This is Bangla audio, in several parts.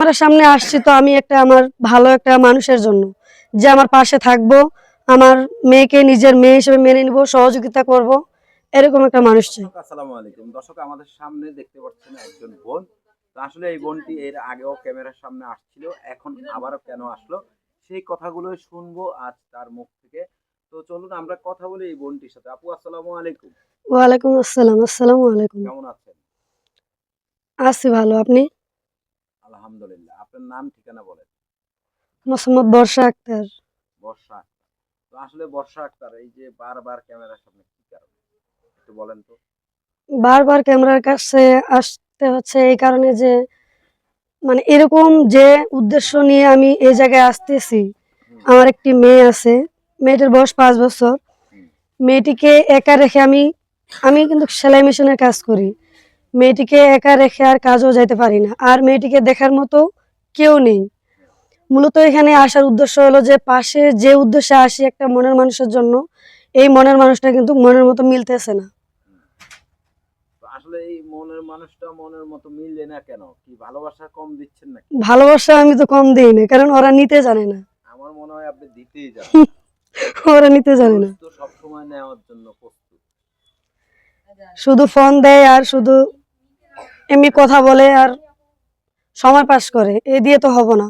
আমার সামনে আসছি তো আমি একটা আমার ভালো একটা মানুষের জন্য। যে আমার পাশে থাকব আমার মেয়েকে নিজের মেয়ে হিসেবে মেনে নিব সহযোগিতা করব এরকম একটা মানুষ চাই। আসসালামু আলাইকুম। দর্শক আমাদের সামনে দেখতে পাচ্ছেন একজন বোন। আসলে এই বোনটি এর আগেও ক্যামেরার সামনে আসছিল এখন আবারও কেন আসলো সেই কথাগুলোই শুনব আজ তার মুখ থেকে। তো চলুন আমরা কথা বলি এই বোনটির সাথে। আপু আসসালামু আলাইকুম। ওয়ালাইকুম আসসালাম আসসালামু আলাইকুম। কেমন আছেন? আছি ভালো আপনি? আলহামদুলিল্লাহ। আপনার নাম ঠিকানা বলেন। মোহাম্মদ বর্ষা আক্তার। বর্ষা আক্তার। তো আসলে বর্ষা আক্তার এই যে বারবার ক্যামেরার সামনে কি কারণে? একটু বলেন তো। বারবার ক্যামেরার কাছে আসতে হচ্ছে এই কারণে যে মানে এরকম যে উদ্দেশ্য নিয়ে আমি এই জায়গায় আসতেছি আমার একটি মেয়ে আছে। মেয়েটার বয়স পাঁচ বছর। মেয়েটিকে একা রেখে আমি আমি কিন্তু সেলাই মেশিনের কাজ করি। মেয়েটিকে একা রেখে আর কাজও যাইতে পারি না। আর মেয়েটিকে দেখার মতো কেউ নেই। মূলত এখানে আসার উদ্দেশ্য হলো যে পাশে যে উদ্দেশ্যে আসি একটা মনের মানুষের জন্য এই মনের মানুষটা কিন্তু মনের মতো মিলতেছে না। আসলে এই মনের মানুষটা মনের মতো মিললে না কেন? কি ভালোবাসা কম দিচ্ছেন নাকি? ভালোবাসা আমি তো কম দিই না কারণ ওরা নিতে জানে না। আমার মনে হয় আপনি দিতেই ওরা নিতে জানে না। তো নেওয়ার জন্য প্রস্তুত। শুধু ফোন দেয় আর শুধু এমনি কথা বলে আর সময় পাস করে। এ দিয়ে তো হব না।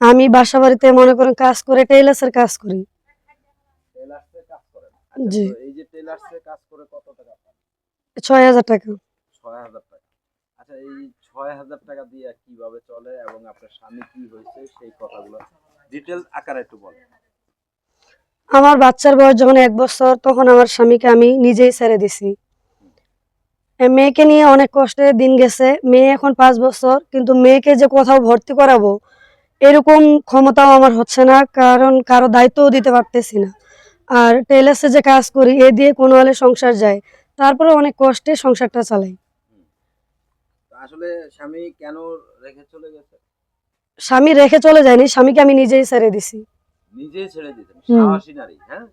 আমি বাসা বাড়িতে মনে করেন কাজ করে টেইলার্সের কাজ করি। আচ্ছা, জি। ছয় হাজার টাকা। ছয় হাজার টাকা। আচ্ছা এই ছয় হাজার টাকা দিয়ে কীভাবে চলে এবং আপনার স্বামী কি হয়েছে সেই কথাগুলো ডিটেল আকারে একটু বলেন। আমার বাচ্চার বয়স যখন এক বছর তখন আমার স্বামীকে আমি নিজেই ছেড়ে দিছি। মেয়েকে নিয়ে অনেক কষ্টে দিন গেছে। মেয়ে এখন পাঁচ বছর কিন্তু মেয়েকে যে কোথাও ভর্তি করাবো এরকম ক্ষমতাও আমার হচ্ছে না কারণ কারও দায়িত্বও দিতে পারতেছি না। আর টেলার্সে যে কাজ করি এ দিয়ে কোনো হলে সংসার যায় তারপরে অনেক কষ্টে সংসারটা চালাই। আসলে স্বামী কেন রেখে চলে গেছে? স্বামী রেখে চলে যায়নি স্বামীকে আমি নিজেই ছেড়ে দিছি। নিজেই ছেড়ে দিতেন সাহসী নারী হ্যাঁ?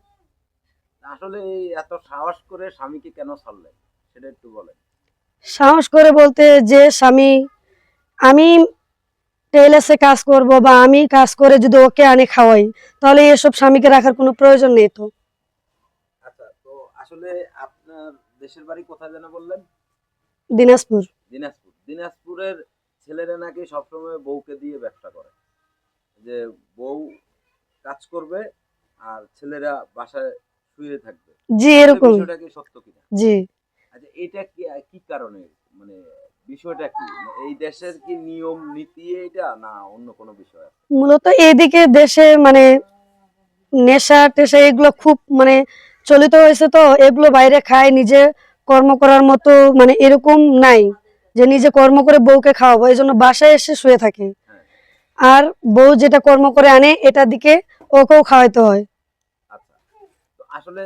আসলে এত সাহস করে স্বামীকে কেন ছাড়লেন? সেটা একটু বলেন। সাহস করে বলতে যে স্বামী আমি টেলার্সে কাজ করব বা আমি কাজ করে যদি ওকে আনে খাওয়াই তাহলে এসব স্বামীকে রাখার কোনো প্রয়োজন নেই তো। আচ্ছা তো আসলে আপনার দেশের বাড়ি কোথায় যেন বললেন? দিনাজপুর। দিনাজপুর। দিনাজপুরের ছেলেরা নাকি সবসময় বউকে দিয়ে ব্যবসা করে। যে বউ কাজ করবে আর ছেলেরা বাসায় শুয়ে থাকবে। জি এরকম। বিষয়টা কি সত্য কিনা? জি। আচ্ছা এটা কি কি কারণে? মানে বিষয়টা কি? মানে এই দেশের কি নিয়ম নীতি এটা না অন্য কোনো বিষয়? মূলত এদিকে দেশে মানে নেশা টেশা এগুলো খুব মানে চলিত হয়েছে তো এগুলো বাইরে খায় নিজে কর্ম করার মতো মানে এরকম নাই যে নিজে কর্ম করে বউকে খাওয়াবো এই জন্য বাসায় এসে শুয়ে থাকে। হ্যাঁ। আর বউ যেটা কর্ম করে আনে এটা দিকে ওকেও খাওয়াইতে হয়। আচ্ছা। আসলে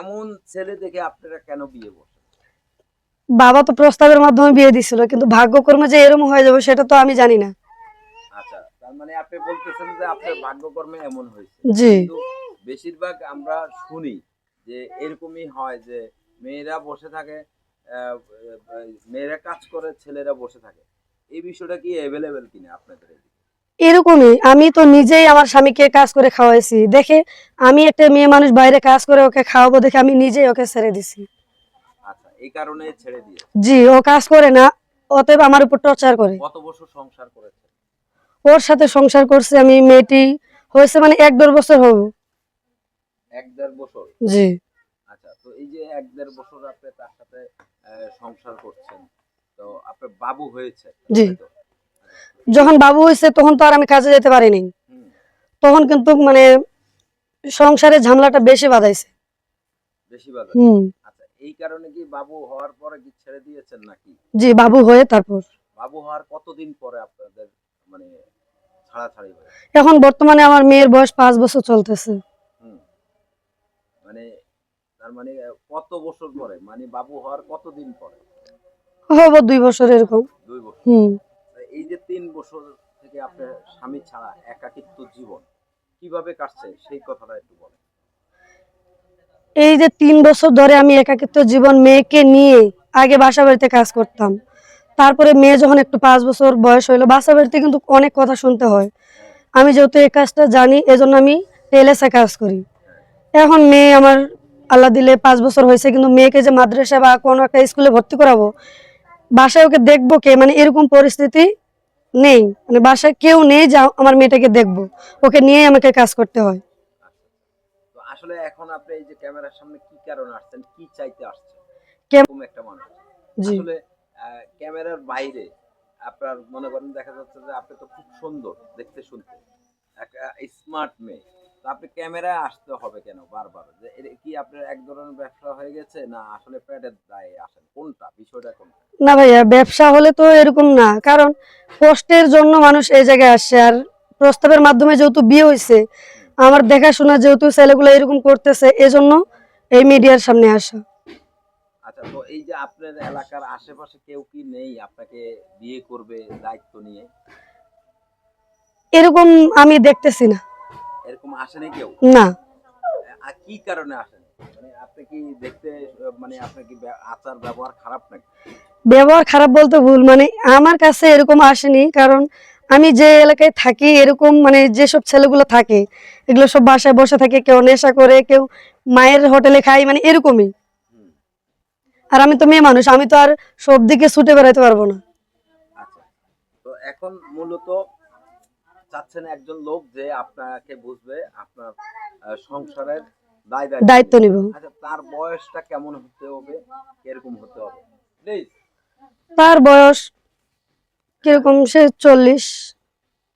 এমন ছেলে দেখে আপনারা কেন বিয়ে বসেন বাবা তো প্রস্তাবের মাধ্যমে বিয়ে দিছিল কিন্তু ভাগ্যকর্মে যে এরকম হয়ে যাবে সেটা তো আমি জানি না। আচ্ছা তার মানে আপনি বলতেছেন যে আপনার ভাগ্যকর্মে এমন হয়েছে। জি। বেশিরভাগ আমরা শুনি যে এরকমই হয় যে মেয়েরা বসে থাকে মেয়েরা কাজ করে ছেলেরা বসে থাকে। এই বিষয়টা কি অ্যাভেলেবেল কিনা আপনাদের? এরকমই আমি তো নিজেই আমার স্বামীকে কাজ করে খাওয়াইছি। দেখে আমি একটা মেয়ে মানুষ বাইরে কাজ করে ওকে খাওয়াবো দেখে আমি নিজেই ওকে ছেড়ে দিছি। আচ্ছা এই কারণে ছেড়ে দিয়ে জি ও কাজ করে না অতএব আমার উপর টর্চার করে। কত বছর সংসার করেছে? ওর সাথে সংসার করছে আমি মেয়েটি হয়েছে মানে এক দেড় বছর হব এক দেড় বছর? জি। আচ্ছা তো এই যে এক দেড় বছর আপনি তার সাথে সংসার করছেন তো আপনার বাবু হয়েছে জি। যখন বাবু হয়েছে তখন তো আর আমি কাজে যেতে পারিনি। তখন কিন্তু মানে সংসারের ঝামেলাটা বেশি বাধাইছে। হুম। আচ্ছা এই কারণে কি বাবু হওয়ার পরে কি ছেড়ে দিয়েছেন নাকি? জি বাবু হয়ে তারপর। বাবু হওয়ার কতদিন পরে আপনাদের মানে ছাড়াছাড়ি এখন বর্তমানে আমার মেয়ের বয়স পাঁচ বছর চলতেছে। মানে তার মানে কত বছর পরে? মানে বাবু হওয়ার কতদিন পরে? হব দুই বছর এরকম। দুই বছর। হুম। এই যে তিন বছর থেকে আপনার স্বামী ছাড়া একাকিত্ব জীবন কীভাবে কাটছে, সেই কথাটা একটু বলেন। এই যে তিন বছর ধরে আমি একাকিত্ব জীবন মেয়েকে নিয়ে আগে বাসা বাড়িতে কাজ করতাম। তারপরে মেয়ে যখন একটু পাঁচ বছর বয়স হইল, বাসা বাড়িতে কিন্তু অনেক কথা শুনতে হয়। আমি যেহেতু এই কাজটা জানি, এজন্য আমি টেলেসে কাজ করি। এখন মেয়ে আমার আল্লাহ দিলে পাঁচ বছর হয়েছে, কিন্তু মেয়েকে যে মাদ্রাসা বা কোনো একটা স্কুলে ভর্তি করাবো, বাসায় ওকে দেখব কে? মানে এরকম পরিস্থিতি নেই। মানে বাসায় কেউ নেই যা আমার মেয়েটাকে দেখব। ওকে নিয়ে আমাকে কাজ করতে হয়। তো আসলে এখন আপনি এই যে ক্যামেরার সামনে কি কারণে আসছেন? কি চাইতে আসছেন? কেমন একটা মানুষ। জি। আসলে ক্যামেরার বাইরে আপনার মনে করেন দেখা যাচ্ছে যে আপনি তো খুব সুন্দর দেখতে শুনতে। একটা স্মার্ট মেয়ে। তো আপনি ক্যামেরায় আসতে হবে কেন বারবার? যে কি আপনার এক ধরনের ব্যবসা হয়ে গেছে না আসলে প্যাডের দায়ে আসেন? কোনটা? বিষয়টা কোনটা? না ভাইয়া ব্যবসা হলে তো এরকম না। কারণ কষ্টের জন্য মানুষ এই জায়গায় আসছে আর প্রস্তাবের মাধ্যমে যেহেতু বিয়ে হয়েছে আমার দেখাশোনা যেহেতু ছেলেগুলো এরকম করতেছে এজন্য এই মিডিয়ার সামনে আসা। আচ্ছা তো এই যে আপনার এলাকার আশেপাশে কেউ কি নেই আপনাকে বিয়ে করবে দায়িত্ব নিয়ে? এরকম আমি দেখতেছি না। এরকম আসেনি কেউ? না। আর কি কারণে আসেন? মানে আপনি কি দেখতে মানে আপনার কি আচার ব্যবহার খারাপ নাকি? ব্যবহার খারাপ বলতে ভুল মানে আমার কাছে এরকম আসেনি কারণ আমি যে এলাকায় থাকি এরকম মানে যেসব ছেলেগুলো থাকে এগুলো সব বাসায় বসে থাকে কেউ নেশা করে কেউ মায়ের হোটেলে খাই মানে এরকমই। আর আমি তো মেয়ে মানুষ আমি তো আর সব দিকে ছুটে বেড়াতে পারব না। আচ্ছা। এখন মূলত চাচ্ছেন একজন লোক যে আপনাকে বুঝবে আপনার সংসারের দায়িত্ব। নিব। আচ্ছা তার বয়সটা কেমন হতে হবে? কীরকম হতে হবে? প্লিজ। তার বয়স কীরকম? সে চল্লিশ।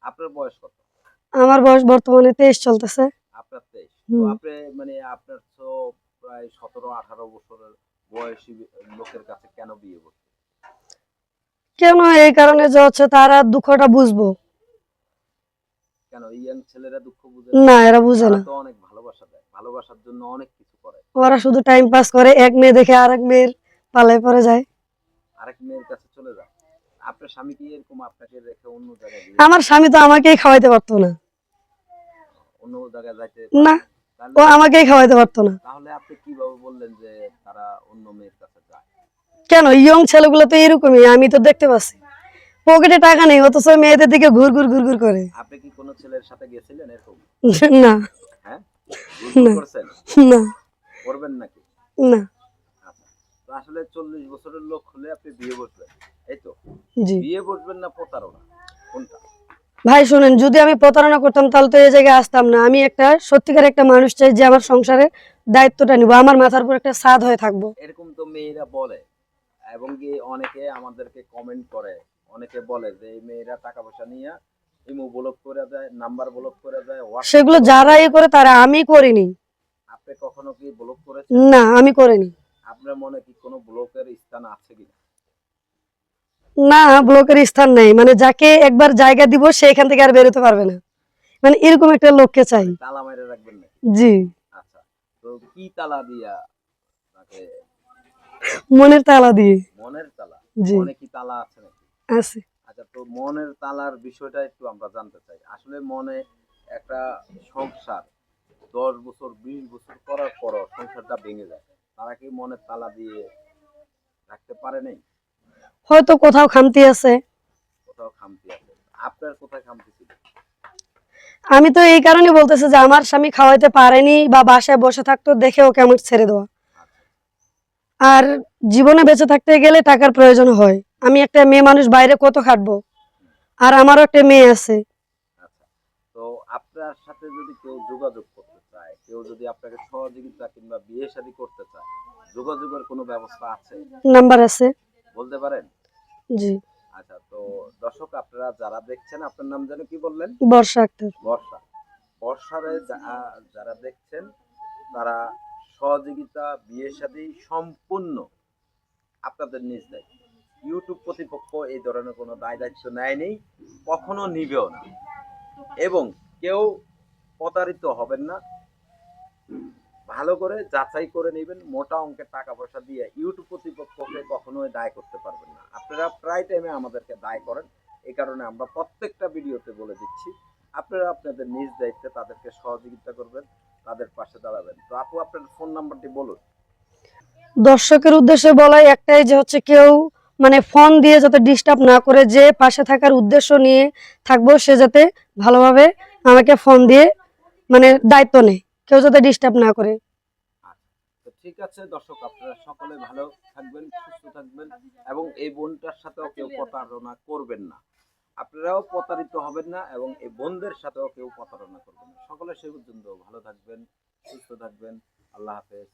আপনার বয়স কত? আমার বয়স বর্তমানে তেইশ চলতেছে। আপনার তেইশ। আপনি মানে আপনার তো প্রায় সতেরো আঠারো বছরের বয়সী লোকের কাছে কেন বিয়ে করতে কেন? এই কারণে যে হচ্ছে তারা দুঃখটা বুঝব। কেন? ইয়াং ছেলেরা দুঃখ বুঝে না। এরা বুঝে না। তো অনেক ভালোবাসা দেয়। ভালোবাসার জন্য অনেক কিছু করে। ওরা শুধু টাইম পাস করে এক মেয়ে দেখে আর এক মেয়ের পালায় পরে যায়। আরেক মেয়ের কাছে চলে যায়। আপনার স্বামী কি এরকম আপনাকে রেখে অন্য জায়গায় আমার স্বামী তো আমাকেই খাওয়াইতে পারতো না। অন্য জায়গায় যাইতে না ও আমাকেই খাওয়াইতে পারতো না। তাহলে আপনি কীভাবে বললেন যে তারা অন্য মেয়ের কাছে যায়? কেন? ইয়ং ছেলেগুলো তো এরকমই আমি তো দেখতে পাচ্ছি। পকেটে টাকা নেই অথচ মেয়েদের দিকে ঘুর ঘুর ঘুর ঘুর করে। আপনি কি কোনো ছেলের সাথে গেছিলেন এরকম? না। হ্যাঁ? না। করছেন? না। করবেন নাকি? না। আচ্ছা। আসলে চল্লিশ বছরের লোক হলে আপনি বিয়ে বসবেন এই তো? জি। বিয়ে বসবেন না প্রতারণা? কোনটা? ভাই শুনেন যদি আমি প্রতারণা করতাম তাহলে তো এই জায়গায় আসতাম না। আমি একটা সত্যিকার একটা মানুষ চাই যে আমার সংসারের দায়িত্বটা নিব আমার মাথার উপর একটা সাদ হয়ে থাকব। এরকম তো মেয়েরা বলে এবং কি অনেকে আমাদেরকে কমেন্ট করে অনেকে বলে যে এই মেয়েরা টাকা পয়সা নিয়ে ইমো ব্লক করে নাম্বার ব্লক করে সেগুলো যারা ইয়ে করে তারা আমি করিনি। আপনি কখনো কি ব্লক করেছেন? না আমি করিনি। আপনার মনে কি কোনো ব্লকের স্থান আছে কি না ব্লকের স্থান নেই। মানে যাকে একবার জায়গা দিব সে এখান থেকে আর বেরোতে পারবে না। মানে এরকম একটা লোককে চাই। তালা মেরে রাখবেন না জি। আচ্ছা তো কি তালা দিয়া মনের তালা দিয়ে। মনের তালা? জি। মনে কি তালা আছে? আছে। আচ্ছা তো মনের তালার বিষয়টা একটু আমরা জানতে চাই। আসলে মনে একটা সংসার দশ বছর বিশ বছর করার পরও সংসারটা ভেঙে যায়। তারা কি মনের তালা দিয়ে রাখতে পারে নাই? হয়তো কোথাও খামতি আছে। কোথাও খামতি আছে। আপনার কোথায় খামতি ছিল? আমি তো এই কারণে বলতেছি যে আমার স্বামী খাওয়াইতে পারেনি বা বাসায় বসে থাকতো দেখে ওকে আমার ছেড়ে দেওয়া। আর জীবনে বেঁচে থাকতে গেলে টাকার প্রয়োজন হয়। আমি একটা মেয়ে মানুষ বাইরে কত খাটবো? আর আমারও একটা মেয়ে আছে। আচ্ছা তো আপনার সাথে যদি কেউ যোগাযোগ করতে চায় কেউ যদি আপনাকে সহযোগিতা কিংবা বিয়ে শাদী করতে চায় যোগাযোগের কোনো ব্যবস্থা আছে? নাম্বার আছে। বলতে পারেন? জি। আচ্ছা তো দর্শক আপনারা যারা দেখছেন আপনার নাম যেন কি বললেন? বর্ষা আক্তার। বর্ষা। বর্ষারে যারা দেখছেন তারা সহযোগিতা বিয়ে সাথে সম্পূর্ণ আপনাদের নিজ দায়িত্ব। ইউটিউব কর্তৃপক্ষ এই ধরনের কোনো দায় দায়িত্ব নেয়নি, কখনো নিবেও না। এবং কেউ প্রতারিত হবেন না। ভালো করে যাচাই করে নেবেন, মোটা অঙ্কের টাকা পয়সা দিয়ে ইউটিউব কর্তৃপক্ষকে কখনোই দায় করতে পারবেন না। আপনারা প্রায় টাইমে আমাদেরকে দায় করেন। এই কারণে আমরা প্রত্যেকটা ভিডিওতে বলে দিচ্ছি, আপনারা আপনাদের নিজ দায়িত্বে তাদেরকে সহযোগিতা করবেন, তাদের পাশে দাঁড়াবেন। তো আপু, আপনার ফোন নাম্বারটি বলুন। দর্শকের উদ্দেশ্যে বলাই একটাই যে হচ্ছে কেউ মানে ফোন দিয়ে যাতে ডিস্টার্ব না করে যে পাশে থাকার উদ্দেশ্য নিয়ে থাকব, সে যাতে ভালোভাবে আমাকে ফোন দিয়ে মানে দায়িত্ব নেই কেউ যাতে ডিস্টার্ব না করে। তো ঠিক আছে দর্শক, আপনারা সকলে ভালো থাকবেন, সুস্থ থাকবেন এবং এই বোনটার সাথেও কেউ প্রতারণা করবেন না। আপনারাও প্রতারিত হবেন না এবং এই বোনদের সাথেও কেউ প্রতারণা করবেন না। সকলে সে পর্যন্ত ভালো থাকবেন, সুস্থ থাকবেন। আল্লাহ হাফেজ।